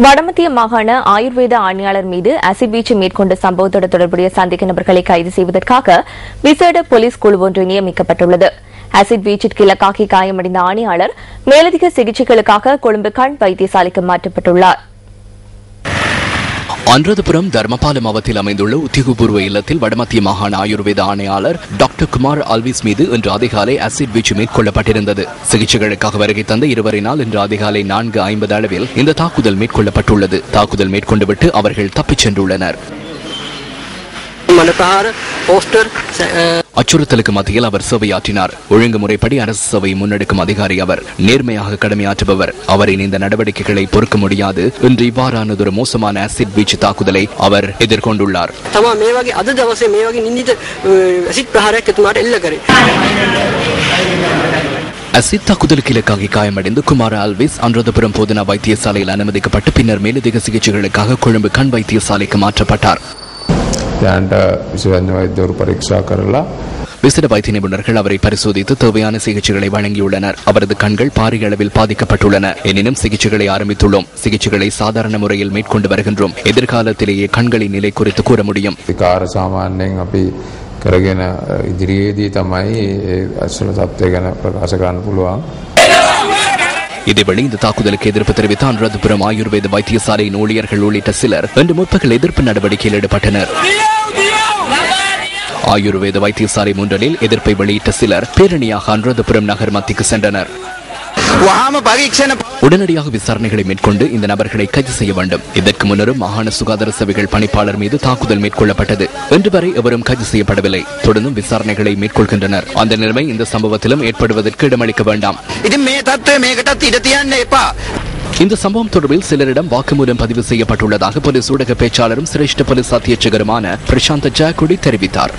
வடமத்திய மாகாண ஆயுர்வேத ஆணையாளர் மீது அசிட் வீச்சு மேற்கொண்ட சம்பவத்தோடு தொடர்புடைய சந்தேக நபர்களை கைது செய்வதற்காக விசேட போலீஸ் குழு ஒன்று நியமிக்கப்பட்டுள்ளது. அசிட் வீச்சிற்கு இலக்காகி காயமடைந்த ஆணையாளர் மேலதிக சிகிச்சைகளுக்காக கொழும்பு கண் வைத்தியசாலைக்கு மாற்றப்பட்டுள்ளார். அன்றதுபுரம் தர்மபாலம் அவத்தில் அமைந்துள்ள உத்தியோகபூர்வ இல்லத்தில் வடமத்திய மாகாண ஆயுர்வேத ஆணையாளர் டாக்டர் குமார் அல்விஸ் மீது இன்று அதிகாலை அசிட் வீச்சு மேற்கொள்ளப்பட்டிருந்தது. சிகிச்சைகளுக்காக வருகை தந்த இருவரினால் இன்று அதிகாலை நான்கு ஐம்பது அளவில் இந்த தாக்குதல் மேற்கொள்ளப்பட்டுள்ளது. தாக்குதல் மேற்கொண்டுவிட்டு அவர்கள் தப்பிச் சென்றுள்ளனர். அச்சுறுத்தலுக்கு மத்தியில் அவர் சேவையாற்றினார். ஒழுங்குமுறைப்படி அரசு சேவை முன்னெடுக்கும் அதிகாரி அவர். நேர்மையாக கடமையாற்றுபவர். அவரின் இந்த நடவடிக்கைகளை பொறுக்க முடியாது. இன்று ஒரு மோசமான ஆசிட் வீச்சு தாக்குதலை அவர் எதிர்கொண்டுள்ளார். அசித் தாக்குதலுக்கு இலக்காகி காயமடைந்து குமார அல்விஸ் அன்றதபுரம் போதனா வைத்தியசாலையில் அனுமதிக்கப்பட்டு பின்னர் மேலதிக சிகிச்சைகளுக்காக கொழும்பு கண் வைத்தியசாலைக்கு மாற்றப்பட்டார். දැන්ට විසවන්න වෛද්‍යවරු පරීක්ෂා කරලා விசிட வைத்திய நிபுணர்கள் அவரை பரிசோதித்து தேவையான சிகிச்சைகளை வழங்கியுள்ளனர் அவரது கண்கள் பாரிய அளவில் பாதிக்கப்பட்டுள்ளன எனினும் சிகிச்சைகளை ஆரம்பித்துள்ளோம் சிகிச்சைகளை சாதாரண முறையில் மேற்கொண்டு வருகின்றோம் எதிர்காலத்திலேயே கண்களின் நிலை குறித்து கூற முடியும் විකාර සාමාන්‍යයෙන් අපි කරගෙන අ, ඉදිරියේදී තමයි ඒ අස්සල තත්වය ගැන ප්‍රකාශ කරන්න පුළුවන්. இதேவேளை இந்த தாக்குதலுக்கு எதிர்ப்பு தெரிவித்த அனுராதபுரம் ஆயுர்வேத வைத்தியசாலையின் ஊழியர்கள் உள்ளிட்ட சிலர் இன்று முற்பகல் எதிர்ப்பு நடவடிக்கையில் ஈடுபட்டனர். ஆயுர்வேத வைத்தியசாலை முன்றலில் எதிர்ப்பை வெளியிட்ட சிலர் பேரணியாக அனுராதபுரம் நகர் மத்திக்கு சென்றனர். உடனடியாக விசாரணைகளை மேற்கொண்டு இந்த நபர்களை கைது செய்ய வேண்டும். இதற்கு முன்னரும் மாகாண சுகாதார சபைகள் பணிப்பாளர் மீது தாக்குதல் மேற்கொள்ளப்பட்டது. இன்று வரை எவரும் கைது செய்யப்படவில்லை. தொடர்ந்தும் விசாரணைகளை மேற்கொள்கின்றனர். அந்த நிலைமை இந்த சம்பவத்திலும் ஏற்படுவதற்கு இடமளிக்க வேண்டாம். இந்த சம்பவம் தொடர்பில் சிலரிடம் வாக்குமூலம் பதிவு செய்யப்பட்டுள்ளதாக போலீஸ் ஊடக பேச்சாளரும் சிரேஷ்ட போலீஸ் அத்தியட்சகருமான பிரசாந்த் ஜாக்குடி தெரிவித்தார்.